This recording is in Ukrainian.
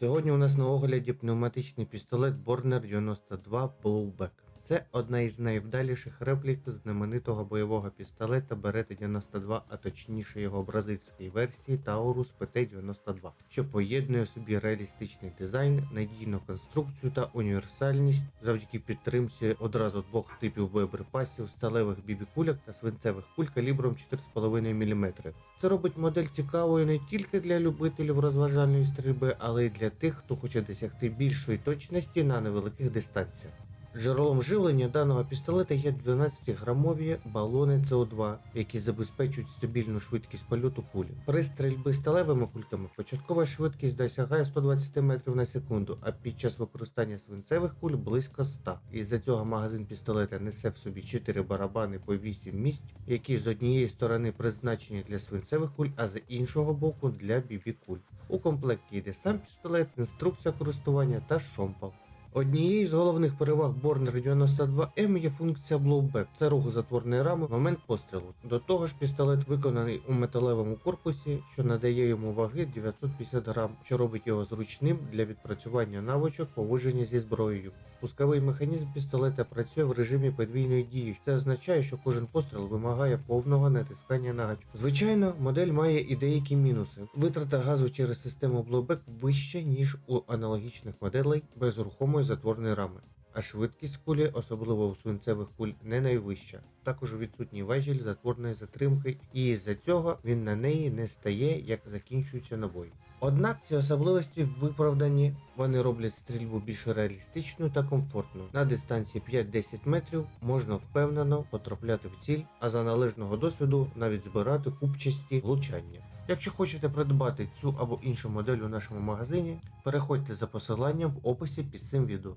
Сьогодні у нас на огляді пневматичний пістолет Borner 92 Blowback. Це одна із найвдаліших реплік знаменитого бойового пістолета Beretta 92, а точніше його бразильської версії Taurus PT-92, що поєднує в собі реалістичний дизайн, надійну конструкцію та універсальність завдяки підтримці одразу двох типів боєприпасів, сталевих бібікульок та свинцевих куль калібром 4,5 мм. Це робить модель цікавою не тільки для любителів розважальної стрільби, але й для тих, хто хоче досягти більшої точності на невеликих дистанціях. Джерелом живлення даного пістолета є 12-грамові балони СО2, які забезпечують стабільну швидкість польоту кулі. При стрільбі сталевими кульками початкова швидкість досягає 120 метрів на секунду, а під час використання свинцевих куль близько 100. Із-за цього магазин пістолета несе в собі 4 барабани по 8 місць, які з однієї сторони призначені для свинцевих куль, а з іншого боку для бібі-куль. У комплекті йде сам пістолет, інструкція користування та шомпал. Однією з головних переваг Borner 92M є функція blowback. Це рух затворної рами в момент пострілу. До того ж, пістолет виконаний у металевому корпусі, що надає йому ваги 950 грам, що робить його зручним для відпрацювання навичок поводження зі зброєю. Пусковий механізм пістолета працює в режимі подвійної дії. Це означає, що кожен постріл вимагає повного натискання на гачок. Звичайно, модель має і деякі мінуси. Витрата газу через систему blowback вища, ніж у аналогічних моделей без рухомої затворної рами. А швидкість кулі, особливо у свинцевих куль, не найвища. Також відсутній важіль затворної затримки, і із-за цього він на неї не стає, як закінчується набої. Однак ці особливості виправдані, вони роблять стрільбу більш реалістичною та комфортною. На дистанції 5-10 метрів можна впевнено потрапляти в ціль, а за належного досвіду навіть збирати купчасті влучання. Якщо хочете придбати цю або іншу модель у нашому магазині, переходьте за посиланням в описі під цим відео.